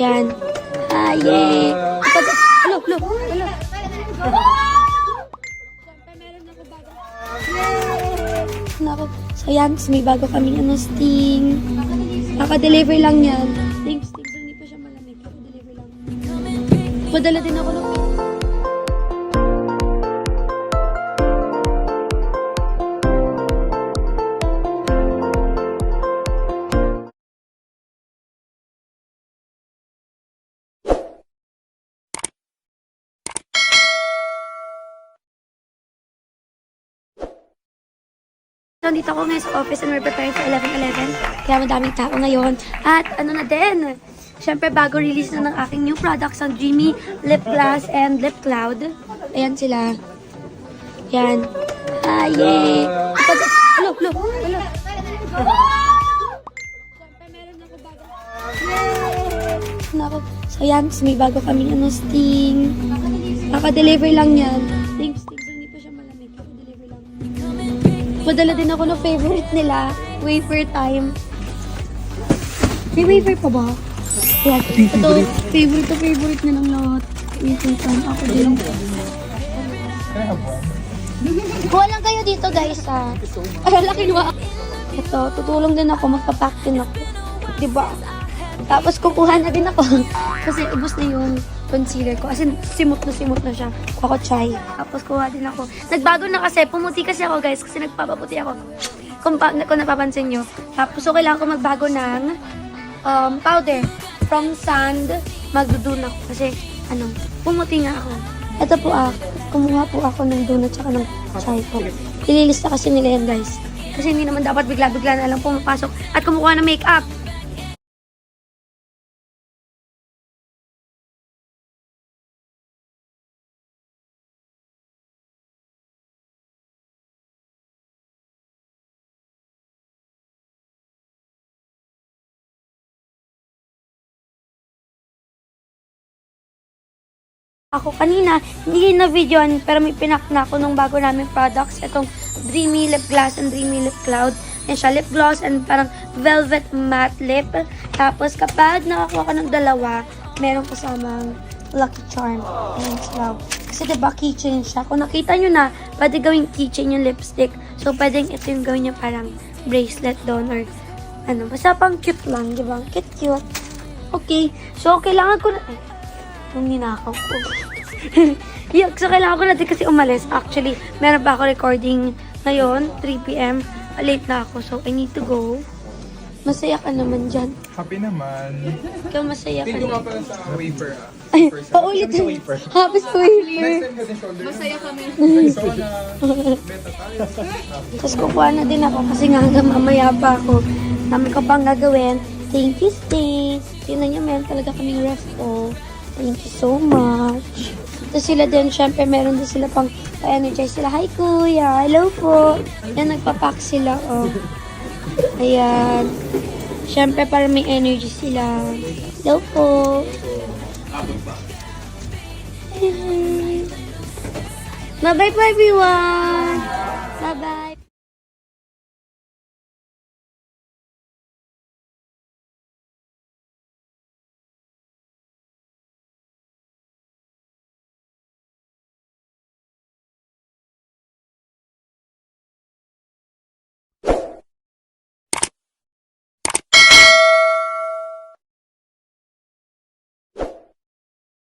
Yan. Ah, yay! Meron ako bago. Yay! Nako. So, yan. So, may bago kaming ano, sting. Kaka-deliver lang yan. Thanks, thanks. Hindi pa siya malamig. Kaka-deliver lang. Padala din ako ng Nandito ako ngayon sa office and we're preparing for 11-11. Kaya madaming tao ngayon. At ano na din, syempre bago release na ng aking new products ang Dreamy Lip Gloss and Lip Cloud. Ayan sila. Yan. Ah, yay! Meron ako bago. Yay! Nako. So yan, so may bago kaming ano, sting. Kaka-deliver lang yan. Thanks, thanks. Padala din ako ng favorite nila, wafer time. May wafer pa ba? Yan. Ito, favorite to favorite nilang lahat. Wafer time. Ako din. Kuha lang kayo dito guys ha. Ay, laki ba? Ito, tutulong din ako, magpapack din ako. Diba? Tapos kukuha na din ako. Kasi ubos na yung concealer ko. As in, simot na simot na siya. Kuha ko chai. Tapos kuha din ako. Nagbago na kasi. Pumuti kasi ako guys. Kasi nagpapaputi ako. Kung, pa, kung napapansin nyo. Tapos so kailangan ko magbago ng um, powder. From sand, magdudun ako. Kasi ano, pumuti nga ako. Ito po ah, kumuha po ako ng donut tsaka ng chai po. Ililista kasi nila yan guys. Kasi hindi naman dapat bigla-bigla na lang pumapasok at kumukuha ng makeup. Ako kanina, hindi na videoan pero may pinak na ako nung bago namin products. Itong Dreamy Lip Gloss and Dreamy Lip Cloud. Yan siya, lip gloss and parang velvet matte lip. Tapos kapag nakakuha ka ng dalawa, meron kasamang Lucky Charm. Ayan sila. Kasi diba keychain siya. Kung nakita nyo na, pwede gawing keychain yung lipstick. So pwedeng ito yung gawin nyo parang bracelet doon or ano. Basta pang cute lang, diba? Cute, cute. Okay. So, kailangan ko na... Eh, yung ninakaw ko. Yuck, so kailangan ko na din kasi umalis. Actually, meron pa ako recording ngayon, 3pm. Late na ako, so I need to go. Masaya ka naman dyan. Happy naman. Ikaw masaya ka Thank you nga naman. pala sa wafer ah. Ay, paulit Kami sa wafer. Happy sa wafer. Next time head and shoulder. Masaya kami. Rexona. Beta tayo. Tapos kukuha na din ako kasi nga hanggang mamaya pa ako. Dami ko pang gagawin. Thank you, Stay. Tingnan niyo, meron talaga kaming ref oh. Thank you so much. Tapos sila din, syempre, meron din sila pang pa-energize sila. Hi, kuya. Hello po. Yan, nagpapack sila, oh. Ayan. Syempre, para may energy sila. Hello po. Bye-bye po, everyone. Bye-bye.